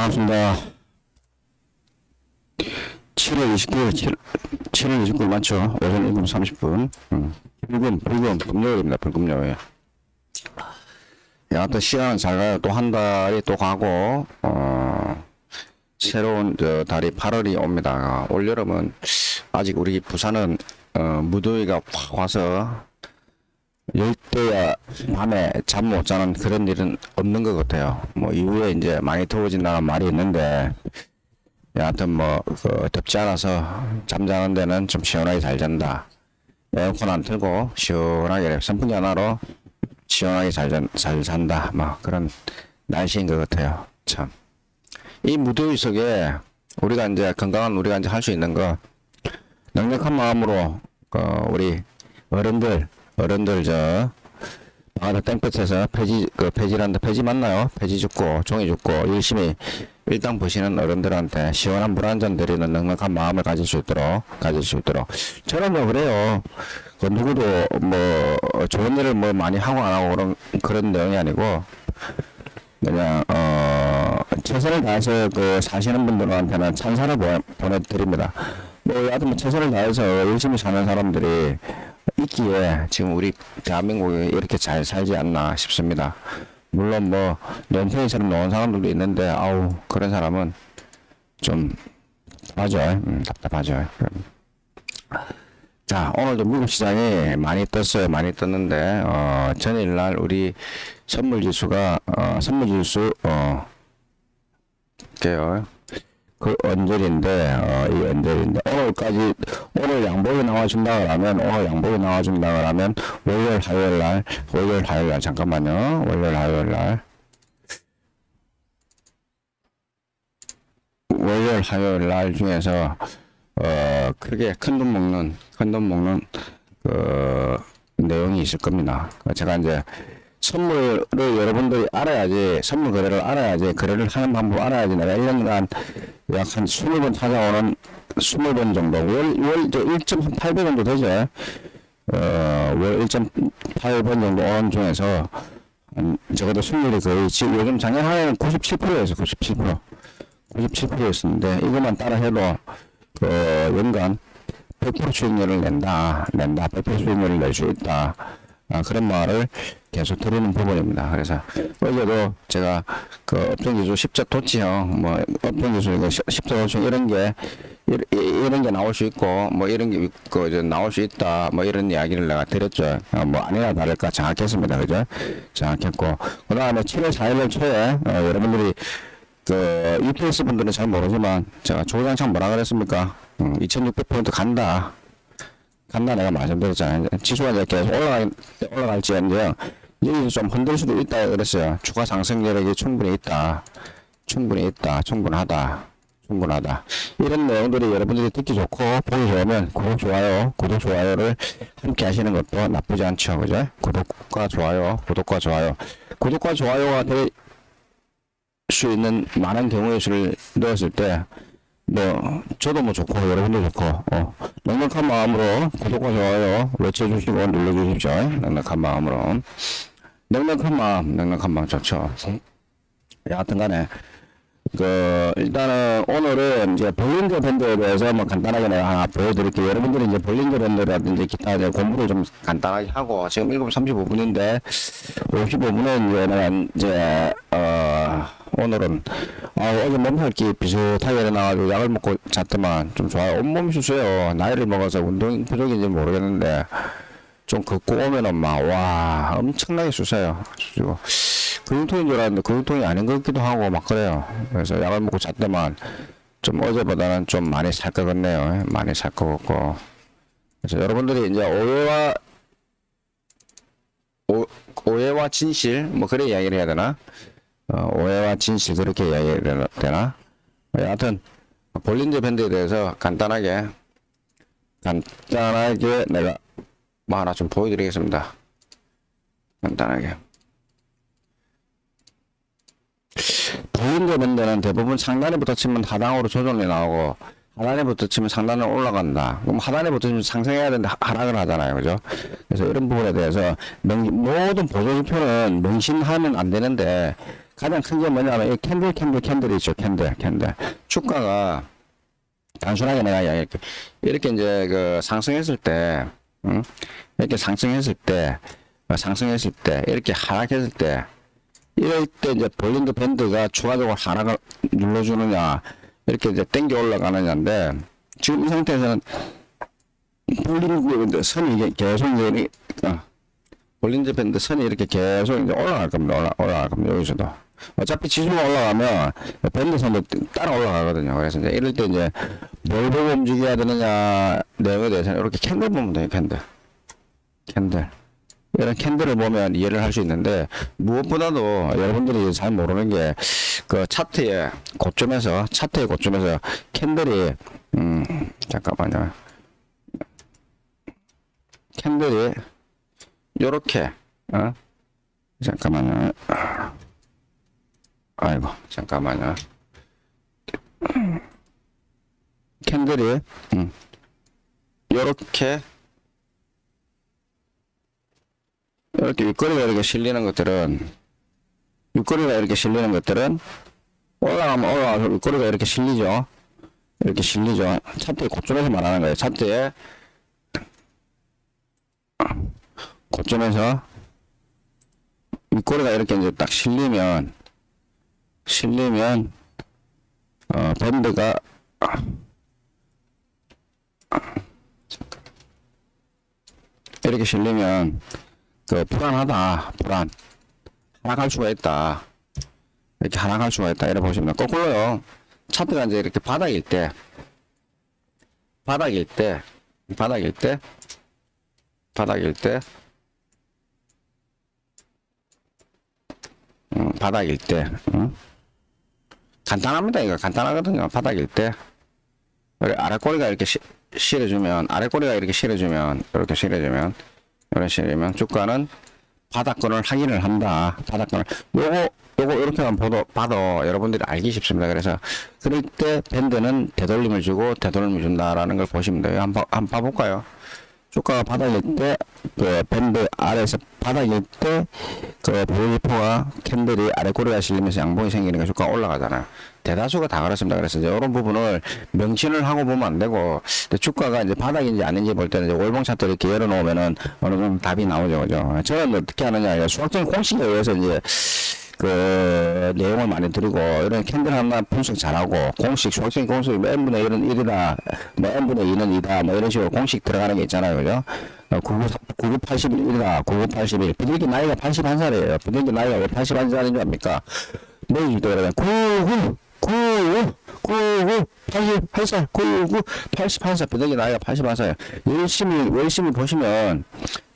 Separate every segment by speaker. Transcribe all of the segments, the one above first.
Speaker 1: 반갑습니다. 7월 29일, 7, 7월 29일 맞죠? 오전 7시 30분. 음. 불금, 불금, 금요일입니다. 불금요일. 여하튼 시간은 잘 가요. 또 한 달이 또 가고, 어, 새로운 저 달이 8월이 옵니다. 올 여름은 아직 우리 부산은, 어, 무더위가 확 와서 열대야 밤에 잠 못 자는 그런 일은 없는 것 같아요. 뭐 이후에 이제 많이 더워진다는 말이 있는데 여하튼 뭐 그 덥지 않아서 잠자는 데는 좀 시원하게 잘 잔다. 에어컨 안 틀고 시원하게 선풍기 하나로 시원하게 잘, 잔, 잘 잔다. 뭐 그런 날씨인 것 같아요. 참. 이 무더위 속에 우리가 이제 건강한 우리가 이제 할 수 있는 거 넉넉한 마음으로 어, 우리 어른들 어른들 저 바다 땡볕에서 폐지 그 폐지란다 폐지 맞나요? 폐지 줍고 종이 줍고 열심히 일당 보시는 어른들한테 시원한 물 한 잔 드리는 넉넉한 마음을 가질 수 있도록 가질 수 있도록 저는 뭐 그래요. 그 누구도 뭐 좋은 일을 뭐 많이 하고 안 하고 그런 그런 내용이 아니고 그냥 어 최선을 다해서 그 사시는 분들한테는 찬사를 보, 보내드립니다. 뭐 여하튼 뭐 최선을 다해서 열심히 사는 사람들이 있기에 지금 우리 대한민국이 이렇게 잘 살지 않나 싶습니다. 물론 뭐 논팽이처럼 놓은 사람들도 있는데 아우 그런 사람은 좀 답답하죠. 음, 답답하죠. 자 오늘도 미국 시장이 많이 떴어요. 많이 떴는데 어, 전일날 우리 선물 지수가 어, 선물 지수 어, 게요. 그 언저리인데 어, 이 언저리인데 오늘까지 오늘 양복이 나와준다 그러면 오늘 양복이 나와준다 그러면 월요일 화요일 날 월요일 화요일 날 잠깐만요 월요일 화요일 날 월요일 화요일 날 중에서 어 크게 큰 돈 먹는 큰 돈 먹는 그 내용이 있을 겁니다. 제가 이제 선물을 여러분들이 알아야지 선물 거래를 알아야지 거래를 하는 방법 알아야지 내가 1년간 약 한 20번 찾아오는 20번 정도. 월월 저 1.8배 정도 되죠. 어월 1.8번 정도 오는 중에서 한 적어도 승률이 거의 지금 요즘 작년 한 해는 97%였어 97% 97%였었는데 이것만 따라 해도 그 연간 100% 수익률을 낸다 낸다. 100% 수익률을 낼 수 있다 아, 그런 말을 계속 들으는 부분입니다. 그래서 어제도 제가 그 업종기술 십자 도치형 뭐 업종기술 이거 십- 십자 도치형 이런 게 이런 게 나올 수 있고 뭐 이런 게그 나올 수 있다 뭐 이런 이야기를 내가 드렸죠. 어, 뭐 아니나 다를까 정확했습니다. 그죠? 정확했고 그 다음에 7월 4일 초에 어, 여러분들이 그 UPS 분들은 잘 모르지만 제가 조장창 뭐라 그랬습니까? 음, 2600포인트 간다. 간다 내가 말씀드렸잖아요. 지수가 계속 올라갈, 올라갈지언정 여기서 좀 흔들 수도 있다 그랬어요. 주가 상승 여력이 충분히 있다. 충분히 있다. 충분하다. 충분하다. 이런 내용들이 여러분들이 듣기 좋고 보기 좋으면 구독, 좋아요, 구독, 좋아요를 함께 하시는 것도 나쁘지 않죠. 그죠? 구독과 좋아요, 구독과 좋아요. 구독과 좋아요가 될 수 있는 많은 경우의 수를 넣었을 때 뭐 저도 뭐 좋고 여러분도 좋고 어, 넉넉한 마음으로 구독과 좋아요 외쳐주시고 눌러주십시오. 넉넉한 마음으로. 넉넉한 마음 넉넉한 마음 좋죠. 여하튼간에 그 일단은 오늘은 이제 볼린저 밴드에 대해서 뭐 간단하게 내가 하나 보여드릴게요. 여러분들이 이제 볼린저 밴드라든지 기타 이제 공부를 좀 간단하게 하고 지금 7시 35분인데 55분에 이제 내가 이제 어 오늘은 아 어제 몸살기 비슷하게 일어나가지고 약을 먹고 잤더만 좀 좋아요. 온몸이 수수해요. 나이를 먹어서 운동 부족인지 모르겠는데 좀 걷고 오면은 막 와 엄청나게 수세요. 수고 근육통인 줄 알았는데 근육통이 아닌 것 같기도 하고 막 그래요. 그래서 약을 먹고 잤더만 좀 어제보다는 좀 많이 살 것 같네요. 많이 살 것 같고. 그래서 여러분들이 이제 오해와 오, 오해와 진실 뭐 그래 이야기를 해야 되나? 어, 오해와 진실 그렇게 이야기를 되나? 여하튼 볼린저 밴드에 대해서 간단하게 간단하게 내가 뭐 하나 좀 보여드리겠습니다. 간단하게. 볼린저 밴드는 대부분 상단에 붙어치면 하단으로 조정이 나오고 하단에 붙어치면 상단으로 올라간다. 그럼 하단에 붙어치면 상승해야 되는데 하- 하락을 하잖아요. 그죠? 그래서 이런 부분에 대해서 명, 모든 보조지표는 명심하면 안 되는데 가장 큰 게 뭐냐면 이 캔들 캔들 캔들이 있죠 캔들 캔들 주가가 단순하게 내가 이렇게 이렇게 이제 그 상승했을 때 응? 이렇게 상승했을 때 어, 상승했을 때 이렇게 하락했을 때 이럴 때 이제 볼린드 밴드가 추가적으로 하락을 눌러주느냐 이렇게 이제 땡겨 올라가느냐인데 지금 이 상태에서는 볼린드 선이 계속 이제 어, 볼린드 밴드 선이 이렇게 계속 이제 올라갈 겁니다. 올라, 올라갈 겁니다. 여기서도. 어차피 지수가 올라가면 밴드 선도 따라 올라가거든요. 그래서 이제 이럴 때 이제 뭘 보고 움직여야 되느냐 내용에 대해서는 이렇게 캔들 보면 돼요. 캔들. 캔들. 이런 캔들을 보면 이해를 할 수 있는데 무엇보다도 여러분들이 잘 모르는 게 그 차트의 고점에서 차트의 고점에서 캔들이 음 잠깐만요. 캔들이 요렇게 어 잠깐만요 아이고 잠깐만요. 캔들이 음, 요렇게 이렇게 윗거리가 이렇게 실리는 것들은 윗거리가 이렇게 실리는 것들은 올라가면 올라가서 윗거리가 이렇게 실리죠. 이렇게 실리죠. 차트의 고점에서 말하는 거예요. 차트의 고점에서 윗꼬리가 이렇게 이제 딱 실리면 실리면 어 밴드가 이렇게 실리면 그 불안하다 불안. 하락할 수가 있다. 이렇게 하락할 수가 있다. 이렇게 보시면 거꾸로요. 차트가 이제 이렇게 바닥일 때 바닥일 때 바닥일 때 바닥일 때 음, 바닥일 때 음? 간단합니다 이거. 간단하거든요 바닥일 때. 그래, 아랫꼬리가 이렇게 시, 실어주면 아랫꼬리가 이렇게 실어주면 이렇게 실어주면 이렇게 실으면 주가는 바닥권을 확인을 한다. 바닥권을. 요거 요거 이렇게만 봐도 봐도 여러분들이 알기 쉽습니다. 그래서 그럴 때 밴드는 되돌림을 주고 되돌림을 준다라는 걸 보시면 돼요. 한번 한번 봐볼까요 주가가 바닥일 때, 그 밴드 아래에서 바닥일 때, 그 보이포가 캔들이 아래 꼬리가 실리면서 양봉이 생기니까 주가가 올라가잖아요. 대다수가 다 그렇습니다. 그래서 이제 이런 부분을 명칭을 하고 보면 안 되고, 주가가 이제 바닥인지 아닌지 볼 때는 이제 월봉 차트 이렇게 열어놓으면은 어느 정도 답이 나오죠. 그죠? 저는 어떻게 하느냐, 수학적인 공식에 의해서 이제 그 내용을 많이 드리고 이런 캔들 하나 분석 잘하고 공식 수학적인 공식이 뭐 n분의 1은 1이다 뭐 n분의 2는 2다 뭐 이런 식으로 공식 들어가는 게 있잖아요 그죠? 어, 99, 9981이다 9981 비둘기 나이가 81살이에요. 비둘기 나이가 왜 81살인 줄 압니까? 내일도 그러면 99 99 99 88살 99 88살 비둘기 나이가 81살 열심히 열심히 보시면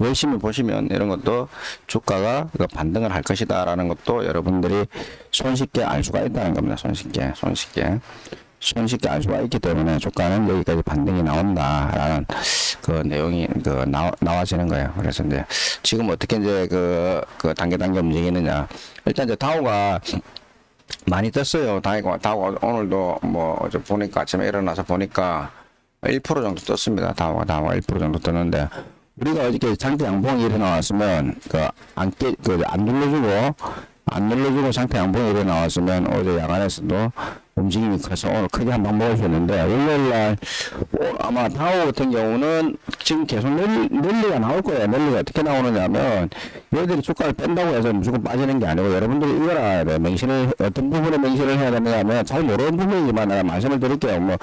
Speaker 1: 열심히 보시면 이런 것도 주가가 그 반등을 할 것이다 라는 것도 여러분들이 손쉽게 알 수가 있다는 겁니다. 손쉽게 손쉽게 손쉽게 알 수가 있기 때문에 주가는 여기까지 반등이 나온다라는 그 내용이 그 나와, 나와지는 거예요. 그래서 이제 지금 어떻게 이제 그, 그 단계 단계 움직이느냐 일단 이제 다우가 많이 떴어요. 다이고 다우가 오늘도 뭐 어제 보니까 아침에 일어나서 보니까 1% 정도 떴습니다. 다우가 다우가 1% 정도 떴는데 우리가 어저께 상태 양봉이 일어나왔으면 그안깨 그안 눌러주고 안 눌러주고 상태 양봉이 일어나왔으면 어제 야간에서도 움직임이 커서 오늘 크게 한 방 먹을 수 있는데 월요일날 어, 아마 다우 같은 경우는 지금 계속 랠리, 랠리가 나올 거예요. 랠리가 어떻게 나오느냐면 얘들이 주가를 뺀다고 해서 무조건 빠지는 게 아니고 여러분들이 이걸 알아야 돼요. 맹신을 어떤 부분에 맹신을 해야 되느냐면 잘 모르는 부분이지만 내가 말씀을 드릴게요. 뭐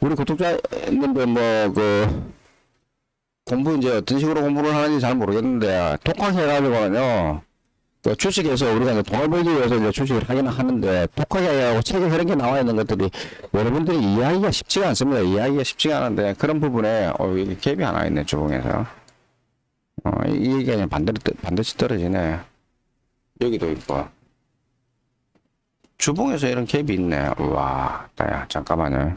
Speaker 1: 우리 구독자님들 뭐그 공부 이제 어떤 식으로 공부를 하는지 잘 모르겠는데 독학해가지고는요 그 주식에서 우리가 이제 돈을 벌기 위해서 이제 주식을 하기는 하는데 독학에 하고 책에 그런 게 나와 있는 것들이 여러분들이 이해하기가 쉽지가 않습니다. 이해하기가 쉽지가 않은데 그런 부분에 어 이게 갭이 하나 있네 주봉에서. 어 이- 이게 그냥 반대로 떠- 반드시 떨어지네. 여기도 있고. 주봉에서 이런 갭이 있네. 와 따야 잠깐만요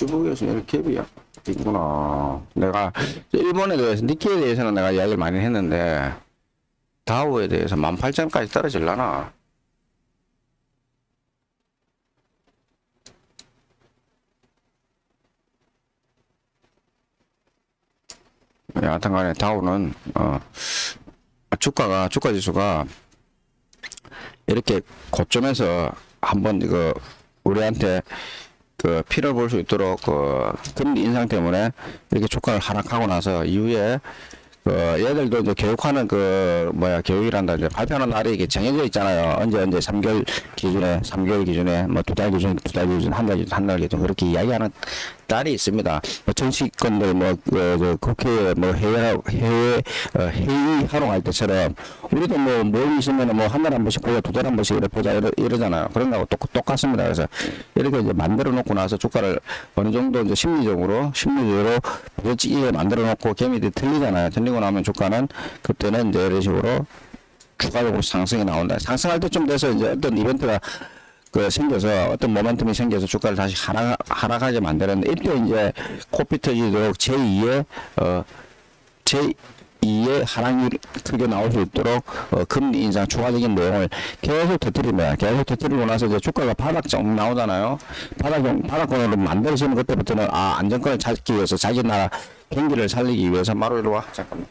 Speaker 1: 주봉에서 이런 갭이야 바뀌구나. 내가 일본에 대해서 니케에 대해서는 내가 이야기를 많이 했는데 다우에 대해서 18,000까지 떨어질라나? 여하튼 간에 다우는 어 주가가 주가 지수가 이렇게 고점에서 한번 이거 우리한테 그 피를 볼 수 있도록 그 금리 인상 때문에 이렇게 주가를 하락하고 나서 이후에 그 얘들도 이제 교육하는 그 뭐야 교육이란다 이제 발표하는 날이 이게 정해져 있잖아요. 언제 언제 3개월 기준에 3개월 기준에 뭐 두 달 기준 두 달 기준 한 달 기준 한 달 기준 그렇게 이야기하는 날이 있습니다. 뭐 정치권들 뭐 그 국회에 뭐 해외 해외 어, 회의 하러 갈 때처럼 우리도 뭐 모임 있으면 뭐한 달에 한 번씩 보자 두 달에 한 번씩 이래 보자 이러, 이러 잖아요. 그런 거하고 똑, 똑같습니다. 그래서 이렇게 이제 만들어 놓고 나서 주가를 어느 정도 이제 심리적으로 심리적으로 부러지게 만들어 놓고 개미들이 틀리잖아요. 틀리고 나면 주가는 그때는 이제 이런 식으로 추가적으로 상승이 나온다. 상승할 때쯤 돼서 이제 어떤 이벤트가 그 생겨서 어떤 모멘텀이 생겨서 주가를 다시 하락, 하락하게 만드는데 이때 이제 코피 터지도록 제2의 어 제 2의 하락률 크게 나올 수 있도록 어, 금리 인상 추가적인 내용을 계속 터뜨립니다. 계속 터뜨리고 나서 이제 주가가 바닥정 나오잖아요. 바닥 바닥권으로 만들어지는 그때부터는 아 안정권을 찾기 위해서 자기 나라 경기를 살리기 위해서 마루 이리 와 잠깐만.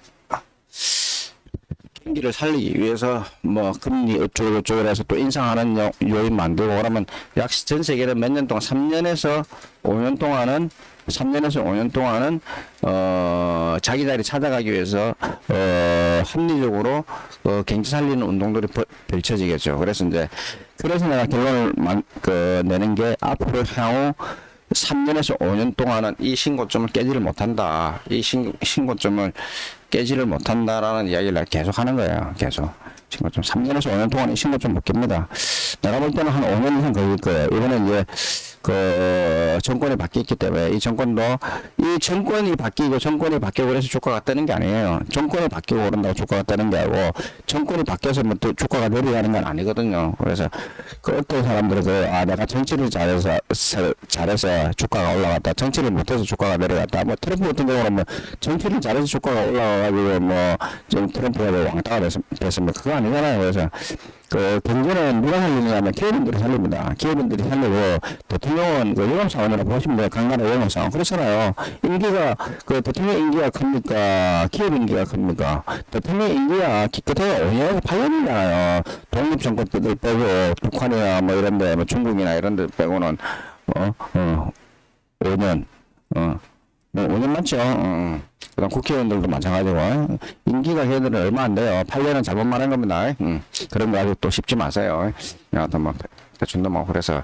Speaker 1: 경기를 살리기 위해서 뭐 금리 어쩌고 저쩌고 해서 또 인상하는 요, 요인 만들고 그러면 약 전 세계는 몇 년 동안 3년에서 5년 동안은 3년에서 5년 동안은 어 자기 자리 찾아가기 위해서 어 합리적으로 어 경제 살리는 운동들이 벌- 펼쳐지겠죠. 그래서 이제 그래서 내가 결론을 만, 그 내는 게 앞으로 향후 3년에서 5년 동안은 이 신고점을 깨지를 못한다. 이 신, 신고점을 깨지를 못한다라는 이야기를 계속 하는 거예요. 계속. 신고점 3년에서 5년 동안 이 신고점 못 깹니다. 내가 볼 때는 한 5년 이상 걸릴 거예요. 이번에 이제 그 정권이 바뀌었기 때문에 이 정권도 이 정권이 바뀌고 정권이 바뀌고 그래서 주가가 뜨는 게 아니에요. 정권이 바뀌고 그런다고 주가가 뜨는 게 아니고 정권이 바뀌어서 뭐 또 주가가 내려가는 건 아니거든요. 그래서 그 어떤 사람들은 그 아 내가 정치를 잘해서 사- 잘해서 주가가 올라갔다. 정치를 못해서 주가가 내려갔다. 뭐 트럼프 같은 경우는 뭐 정치를 잘해서 주가가 올라가가지고 뭐좀 트럼프가 뭐 왕따가 됐, 됐으면 그거 아니잖아요. 그래서 그 경제는 누가 살리느냐면 기업인들이 살립니다. 기업인들이 살리고 대통령은 그 영업사원이라 보시면 돼요. 강간의 영업사원. 그렇잖아요. 임기가 그 대통령 임기가 큽니까? 기업 임기가 큽니까? 대통령 임기가 기껏해야 5년에서 8년이잖아요. 독립정권들 빼고 북한이나 뭐 이런데 뭐 중국이나 이런데 빼고는 어, 어, 5년, 어, 뭐 5년 맞죠? 어. 그다음 국회의원들도 마찬가지고 임기가 걔들은 얼마 안 돼요. 8년은 잘못 말한 겁니다. 음. 그런 거 아주 또 쉽지 마세요. 여하튼 뭐 대충도 뭐 그래서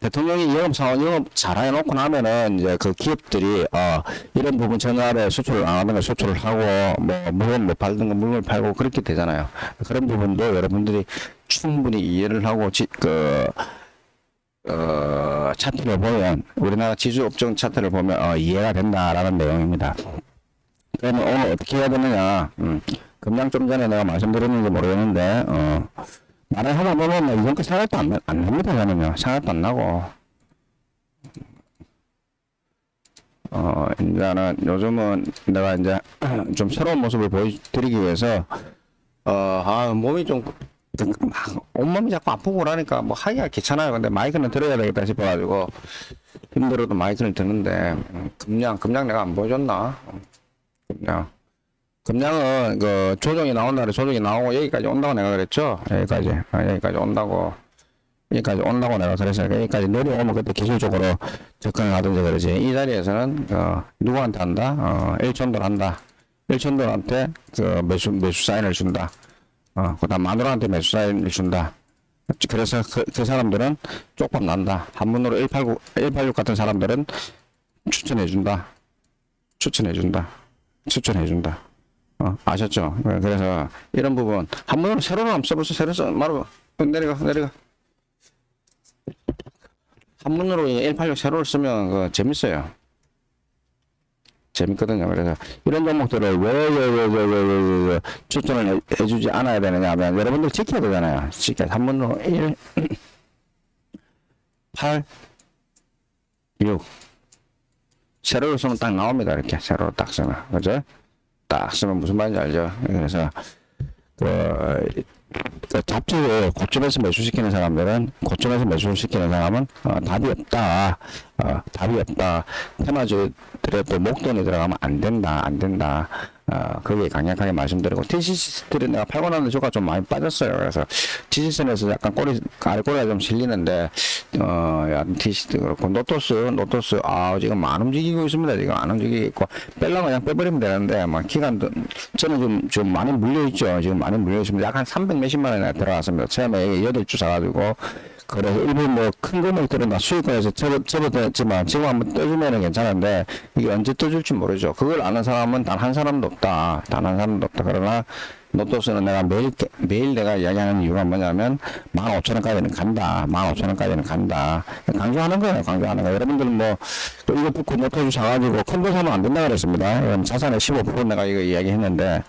Speaker 1: 대통령이 영업 사원 영업 잘 해놓고 나면은 이제 그 기업들이 어 이런 부분 전화를 수출을 안거 수출을 하고 뭐 물건 못 팔던 거 물건 팔고 그렇게 되잖아요. 그런 부분도 여러분들이 충분히 이해를 하고 지, 그 어, 차트를 보면 우리나라 지주 업종 차트를 보면 어, 이해가 된다라는 내용입니다. 그러면 오늘 어떻게 해야 되느냐? 음, 금방 좀 전에 내가 말씀드렸는지 모르겠는데 어, 말을 하다 보면 뭐 이전 거 생각도 안, 나- 안 납니다 저는요. 생각도 안 나고 어, 이제는 요즘은 내가 이제 좀 새로운 모습을 보여드리기 위해서 어, 아, 몸이 좀 막 온몸이 자꾸 아프고 그러니까 뭐 하기가 귀찮아요. 근데 마이크는 들어야 되겠다 싶어가지고 힘들어도 마이크를 듣는데 음, 금량 금량 내가 안 보여줬나? 음, 금량 금량은 그 조정이 나온 날에 조정이 나오고 여기까지 온다고 내가 그랬죠. 여기까지 아, 여기까지 온다고 여기까지 온다고 내가 그래서 여기까지 내려오면 그때 기술적으로 접근을 하든지 그러지. 이 자리에서는 어, 누구한테 한다? 어, 1촌들 한다. 1촌들한테 그 매수 매수 사인을 준다. 어, 그다음 마누라한테 매수 사인을 준다. 그래서 그, 그 사람들은 쪽밥 난다. 한문으로 189, 186 같은 사람들은 추천해 준다. 추천해 준다. 추천해 준다. 어, 아셨죠? 네, 그래서 이런 부분 한문으로 세로로 한번 써보세요. 세로 써. 말로 어, 내려가 내려가. 한문으로 186 세로를 쓰면 그 재밌어요. 재밌거든요. 그래서 이런 종목들을 왜 왜 왜 왜 왜왜 추천을 해, 해주지 않아야 되느냐 하면 여러분들 지켜야 되잖아요. 지켜 한문으로 1 8 6 세로로 쓰면 딱 나옵니다. 이렇게 세로로 딱 쓰면 그죠? 딱 쓰면 무슨 말인지 알죠? 그래서 그, 그 잡지를 고점에서 매수시키는 사람들은 고점에서 매수시키는 사람은 어, 답이 없다. 어, 답이 없다. 테마주들의 또 목돈이 들어가면 안 된다. 안 된다. 어, 그게 강력하게 말씀드리고 TCC들이 내가 팔고 나는 주가 좀 많이 빠졌어요. 그래서 TCC에서 약간 꼬리 아래 꼬리가 좀 실리는데 어, 야, TC도 그렇고 노토스 노토스 아 지금 안 움직이고 있습니다. 지금 안 움직이고 있고 빼려면 그냥 빼버리면 되는데 막 기간도 저는 좀 좀 많이 물려 있죠. 지금 많이 물려 있습니다. 약한 300 몇십만 원에 들어갔습니다. 처음에 여덟 주 사가지고 그래서 일부 뭐 큰 금액들은 다 수익권에서 접어, 접어들었지만 지금 한번 떠주면은 괜찮은데 이게 언제 떠줄지 모르죠. 그걸 아는 사람은 단 한 사람도 없다. 단 한 사람도 없다. 그러나 노토스는 내가 매일 매일 내가 이야기하는 이유가 뭐냐면 15,000원까지는 간다. 15,000원까지는 간다. 강조하는 거예요. 강조하는 거. 여러분들 뭐또 이거 붙고 노토스 사가지고 큰거 사면 안 된다 그랬습니다. 자산의 15% 내가 이거 이야기했는데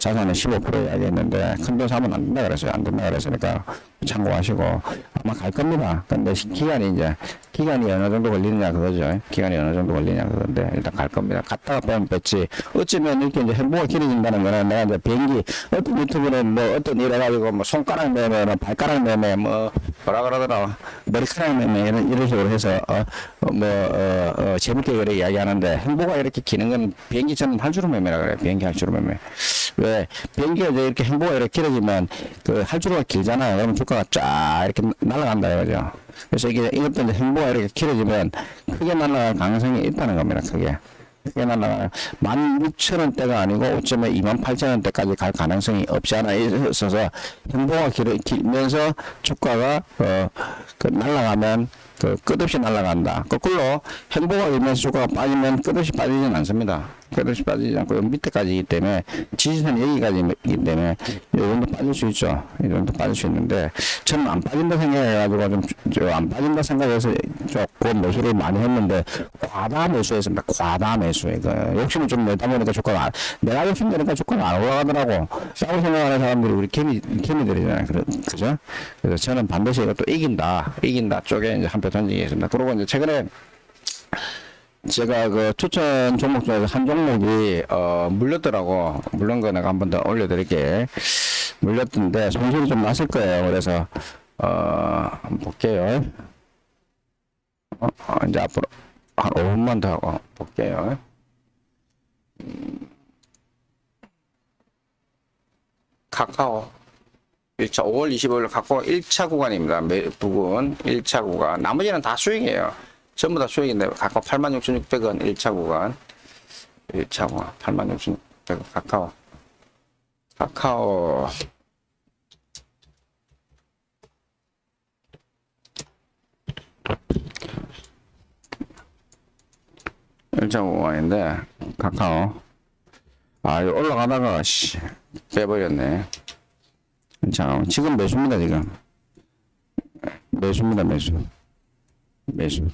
Speaker 1: 자산의 15% 이야기했는데 큰 돈 사면 안 된다 그랬어요. 안 된다 그랬으니까 참고하시고 아마 갈 겁니다. 근데 시- 기간이 이제 기간이 어느 정도 걸리느냐 그거죠. 기간이 어느 정도 걸리냐 그건데 일단 갈 겁니다. 갔다가 빼면 뺐지. 어쩌면 이렇게 이제 행보가 길어진다는 거는 내가 이제 비행기 어떤 유튜브는 뭐 어떤 일 해가지고 뭐 손가락 매매, 뭐 발가락 매매, 뭐 뭐라 그러더라 머리카락 매매 이런 이런 식으로 해서 어 뭐 어, 어, 재밌게 그래 이야기하는데 행보가 이렇게 기는 건 비행기 저는 할주로 매매라 그래. 비행기 할주로 매매. 왜 비행기가 이제 이렇게 행보가 이렇게 길어지면 그 할주로가 길잖아요. 그러면 주가가 쫙 이렇게 날아간다 이거죠. 그래서 이게 이것도 행보가 이렇게 길어지면 크게 날아갈 가능성이 있다는 겁니다. 크게. 크게 날아가요. 16,000원대가 아니고 5점에 28,000원대까지 갈 가능성이 없지 않아 있어서 행보가 길, 길면서 주가가 어, 그 날아가면 그 끝없이 날아간다. 거꾸로 행보가 일면서 주가가 빠지면 끝없이 빠지진 않습니다. 끝없이 빠지지 않고 밑에까지이기 때문에 지지선 여기까지이기 때문에 이 정도 빠질 수 있죠. 이 정도 빠질 수 있는데 저는 안 빠진다 생각해가지고 좀안 빠진다 생각해서 조금 매수를 많이 했는데 과다 매수했습니다. 과다 매수. 이거 욕심을 좀 내다 보니까 주가가 안- 내가 욕심 내니까 주가가 안 올라가더라고. 싸고 생각하는 사람들이 우리 케미 케미들이잖아요. 그죠? 그래서 저는 반드시 이것도 이긴다, 이긴다 쪽에 이제 한 표 던지겠습니다. 그리고 이제 최근에 제가 그 추천 종목 중에서 한 종목이 어 물렸더라고 물른 거 내가 한 번 더 올려드릴게 물렸던데 손실이 좀 났을 거예요 그래서 어 한번 볼게요 어, 어, 이제 앞으로 한 5분만 더 하고 볼게요 음. 카카오 1차 5월 25일 카카오 1차 구간입니다. 매- 부근 1차 구간. 나머지는 다 수익이에요. 전부 다 수익인데 카카오 86,600원 1차 구간. 1차 구간 86,600원 카카오. 카카오 일차 구간인데 카카오 아 이거 올라가다가 씨 빼버렸네 자, 지금 매수입니다, 지금. 매수입니다, 매수. 매수.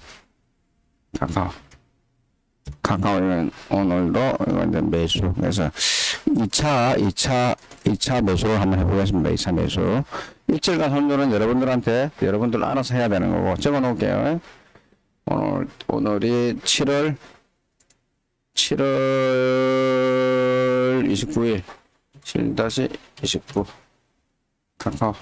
Speaker 1: 카카오. 카카오는 오늘도 이거 이제 매수. 그래서 2차, 2차, 2차 매수를 한번 해보겠습니다. 2차 매수. 일절간 손절은 여러분들한테, 여러분들 알아서 해야 되는 거고, 적어 놓을게요. 오늘, 오늘이 7월, 7월 29일. 7-29. 카카오.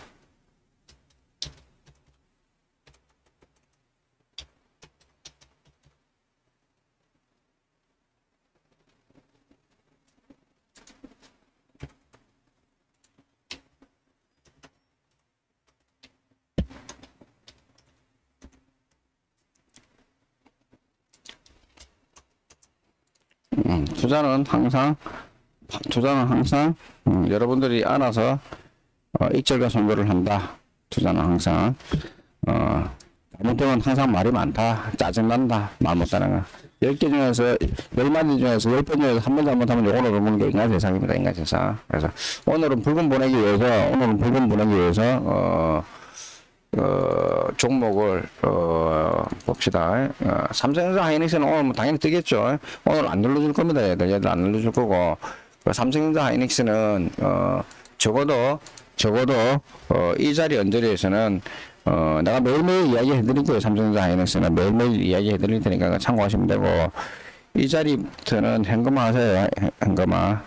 Speaker 1: 음, 투자는 항상 투자는 항상 음, 여러분들이 알아서 어, 익절과 선거를 한다. 투자는 항상 어, 잘못되면 항상 말이 많다. 짜증난다. 말 못하는 거. 10개 중에서 10마디 중에서 10번 중에서 한 번 잘못하면 요거로 넘는 게 인간 세상입니다. 인간 세상. 그래서 오늘은 붉은 보내기 위해서 오늘은 붉은 보내기 위해서 어, 어, 종목을 어, 봅시다. 어, 삼성전자 하이닉스는 오늘 뭐 당연히 뜨겠죠. 오늘 안 눌러줄 겁니다. 얘들 얘들 안 눌러줄 거고 그 삼성전자 하이닉스는 어, 적어도 적어도 어, 이 자리 언저리에서는 어, 내가 매일매일 이야기 해 드릴 거예요. 삼성전자 하이닉스는 매일매일 이야기 해 드릴 테니까 참고하시면 되고 이 자리부터는 현금화 하세요. 현- 현금화.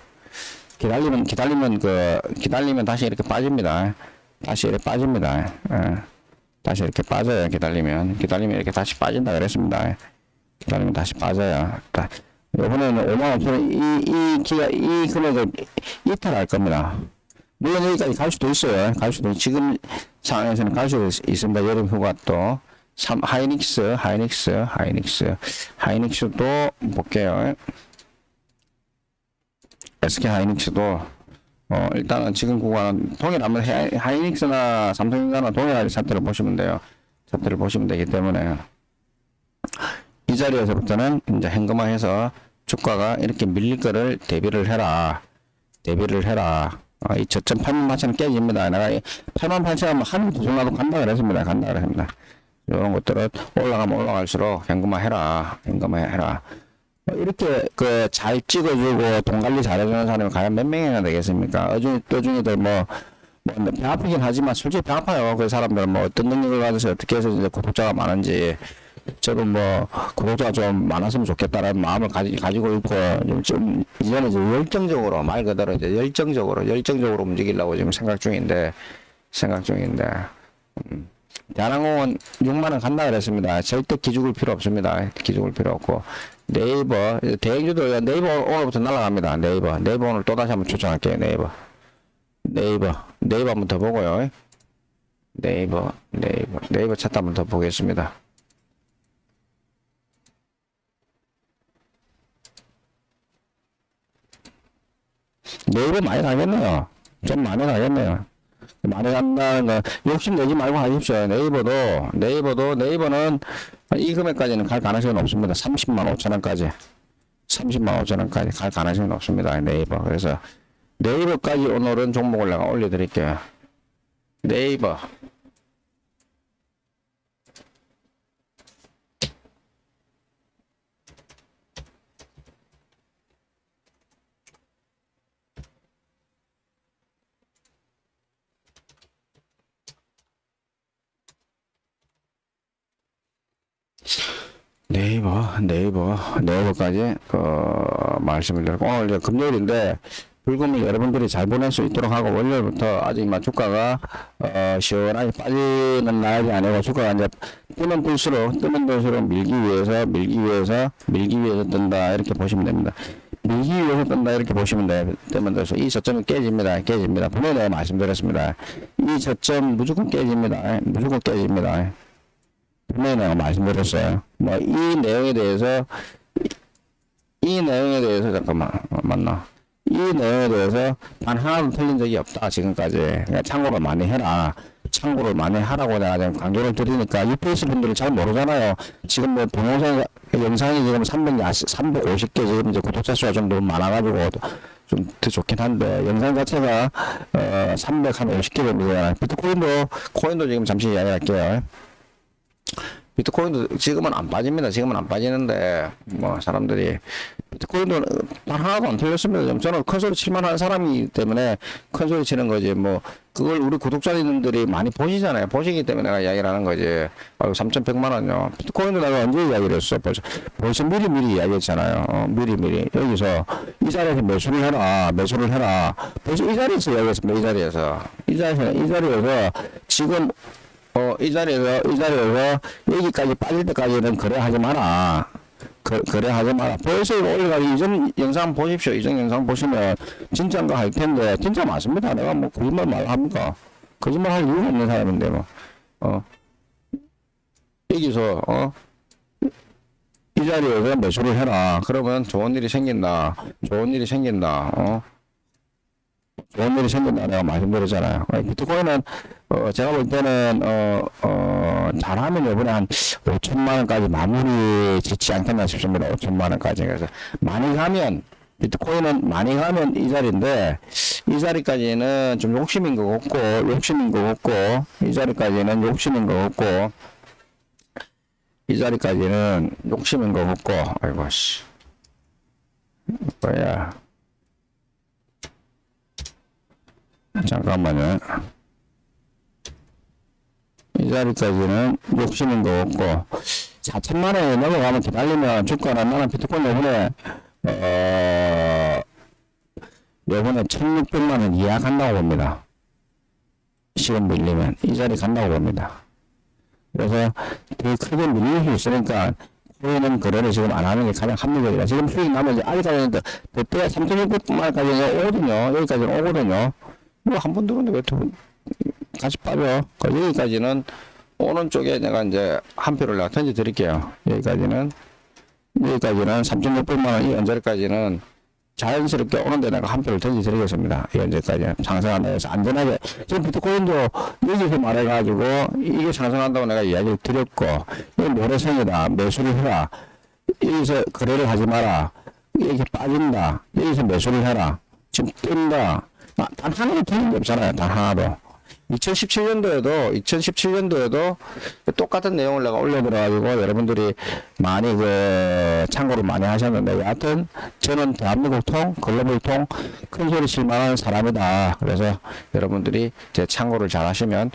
Speaker 1: 기다리면, 기다리면 그, 기다리면 다시 이렇게 빠집니다. 다시 이렇게 빠집니다. 예. 다시 이렇게 빠져요. 기다리면. 기다리면 이렇게 다시 빠진다 그랬습니다. 기다리면 다시 빠져요. 다, 이번에는 5만 5천 원, 이, 이 기가, 이 금액을 이탈할 겁니다. 물론 여기까지 갈 수도 있어요. 갈 수도, 지금 상황에서는 갈 수도 있- 있습니다. 여름 휴가 또. 삼, 하이닉스, 하이닉스, 하이닉스, 하이닉스도 볼게요. SK 하이닉스도, 어, 일단은 지금 구간 동일하면 해- 하이닉스나 삼성전자나 동일한 차트를 보시면 돼요. 차트를 보시면 되기 때문에. 이 자리에서부터는 이제 현금화해서 주가가 이렇게 밀릴 거를 대비를 해라. 대비를 해라. 어, 이 저점 8만 8천 깨집니다. 내가 8만 8천 한 정도 간다 그랬습니다. 간다 그랬습니다. 이런 것들은 올라가면 올라갈수록 현금화 해라. 현금화 해라. 어, 이렇게 그 잘 찍어주고 돈 관리 잘해주는 사람이 과연 몇 명이나 되겠습니까? 어중이 또중이들 뭐, 뭐, 배 아프긴 하지만 솔직히 배 아파요. 그 사람들은 뭐 어떤 능력을 가져서 어떻게 해서 이제 구독자가 많은지 저도 뭐 구독자가 좀 많았으면 좋겠다라는 마음을 가지, 가지고 있고 좀, 좀 이제는 이제 열정적으로 말 그대로 이제 열정적으로 열정적으로 움직이려고 지금 생각 중인데 생각 중인데 음, 대한항공은 6만 원 간다 그랬습니다. 절대 기죽을 필요 없습니다. 기죽을 필요 없고 네이버 대행주도 네이버 오늘부터 날아갑니다. 네이버 네이버 오늘 또 다시 한번 추천할게요. 네이버 네이버 네이버 한번 더 보고요. 네이버 네이버 네이버 차트 한번 더 보겠습니다. 네이버 많이 가겠네요. 좀 많이 가겠네요. 많이 간다는 거 욕심 내지 말고 하십시오. 네이버도 네이버도 네이버는 이 금액까지는 갈 가능성이 없습니다. 30만 5천 원까지 30만 5천 원까지 갈 가능성이 없습니다. 네이버 그래서 네이버까지 오늘은 종목을 내가 올려드릴게요. 네이버 네이버, 네이버, 네이버까지 그 말씀을 드리고 오늘 이제 금요일인데 불금을 여러분들이 잘 보낼 수 있도록 하고 월요일부터 아직 막 주가가 어, 시원하게 빠지는 날이 아니고 주가가 이제 뜨면 뜰수록 뜨면 뜰수록 밀기 위해서 밀기 위해서 밀기 위해서 뜬다 이렇게 보시면 됩니다. 밀기 위해서 뜬다 이렇게 보시면 돼요. 뜨면 뜰수록 이 저점은 깨집니다. 깨집니다. 분명히 말씀드렸습니다. 이 저점 무조건 깨집니다. 무조건 깨집니다. 분명히 말씀드렸어요. 뭐 이 내용에 대해서 이, 이 내용에 대해서 잠깐만 어, 맞나? 이 내용에 대해서 단 하나도 틀린 적이 없다 지금까지. 그러니까 참고를 많이 해라. 참고를 많이 하라고 내가 지금 강조를 드리니까 UPS 분들은 잘 모르잖아요. 지금 뭐 동영상 영상이 지금 300, 350개 지금 이제 구독자 수가 좀 너무 많아가지고 좀 더 좋긴 한데 영상 자체가 어 350개 됩니다. 비트코인도 코인도 지금 잠시 이야기할게요. 비트코인도 지금은 안 빠집니다. 지금은 안 빠지는데 뭐 사람들이 비트코인도 단 하나도 안 틀렸습니다. 저는 큰 소리 칠만 하는 사람이기 때문에 큰 소리 치는 거지 뭐 그걸 우리 구독자님들이 많이 보시잖아요. 보시기 때문에 내가 이야기를 하는 거지. 아유 3,100만 원요. 비트코인도 내가 언제 이야기를 했어? 벌써 벌써 미리 미리 이야기했잖아요. 어, 미리 미리 여기서 이 자리에서 매수를 해라, 매수를 해라. 벌써 이 자리에서 이야기했습니다. 이 자리에서 이 자리에서 이 자리에서 지금 어, 이 자리에서, 이 자리에서 여기까지 빠질 때까지는 거래하지 마라. 거, 거래하지 마라. 벌써 이거 올라가기 이전 영상 보십시오. 이전 영상 보시면 진짜인가 할 텐데, 진짜 맞습니다. 내가 뭐 거짓말 말 합니까? 거짓말 할 이유가 없는 사람인데, 뭐. 어. 여기서, 어. 이 자리에서 매수를 해라. 그러면 좋은 일이 생긴다. 좋은 일이 생긴다. 어. 일이 생긴다 내가 말씀드렸잖아요. 어, 비트코인은 어, 제가 볼 때는 어, 어, 잘하면 이번에 한 5천만 원까지 마무리 짓지 않겠나 싶습니다. 5천만 원까지 그래서 많이 가면 비트코인은 많이 가면 이 자리인데 이 자리까지는 좀 욕심인 것 같고 욕심인 것 같고 이 자리까지는 욕심인 것 같고 이 자리까지는 욕심인 것 같고 아이고 씨 뭐야 잠깐만요. 이 자리까지는 욕심인 것 같고 4천만 원이 넘어가면 기다리면 주가는 나는 비트코인 요번에 어 요번에 1600만 원 이하 간다고 봅니다. 시간 밀리면 이 자리 간다고 봅니다. 그래서 더 크게 밀릴 수 있으니까 코인은 거래를 지금 안 하는 게 가장 합리적이다. 지금 수익 나면 아직까지는 더, 더때 3,600만 원까지 오거든요. 여기까지는 오거든요. 이거 한번 들어오는데 왜 두 번? 같이 빠져? 그 여기까지는 오는 쪽에 내가 이제 한 표를 내가 던져 드릴게요. 여기까지는. 여기까지는 3,600만 원이 언저리까지는 자연스럽게 오는데 내가 한 표를 던져 드리겠습니다. 이 언제까지는. 상승한다 해서 안전하게. 지금 비트코인도 여기서 말해가지고 이게 상승한다고 내가 이야기를 드렸고 이거 모래성이다. 매수를 해라. 여기서 거래를 하지 마라. 이렇게 빠진다. 여기서 매수를 해라. 지금 뜬다 아, 단 하나도 틀린 게 없잖아요 단 하나도 2017년도에도 2017년도에도 똑같은 내용을 내가 올려드려가지고 여러분들이 많이 그 참고를 많이 하셨는데 여하튼 저는 대한민국 통 글로벌 통큰 소리 칠 만한 사람이다. 그래서 여러분들이 제 참고를 잘 하시면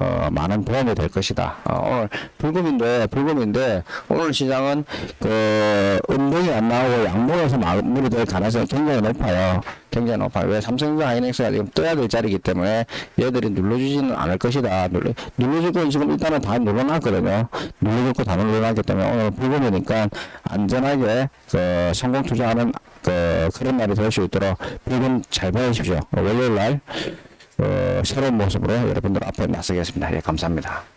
Speaker 1: 어, 많은 도움이 될 것이다. 어, 오늘 불금인데 불금인데 오늘 시장은 그 운동이 안 나오고 양봉에서 마무리될 가능성이 굉장히 높아요. 굉장히 높아요. 왜 삼성전자 하이닉스가 지금 떠야 될 자리이기 때문에 얘들이 눌러 주지는 않을 것이다. 눌러, 눌러줄 건 지금 일단은 다 눌러놨거든요 눌러줄 거다 눌러놨기 때문에 오늘 불금이니까 안전하게 그 성공 투자하는 그 그런 날이 될 수 있도록 불금 잘 보내십시오. 월요일 날 어, 새로운 모습으로 여러분들 앞에 나서겠습니다. 예 감사합니다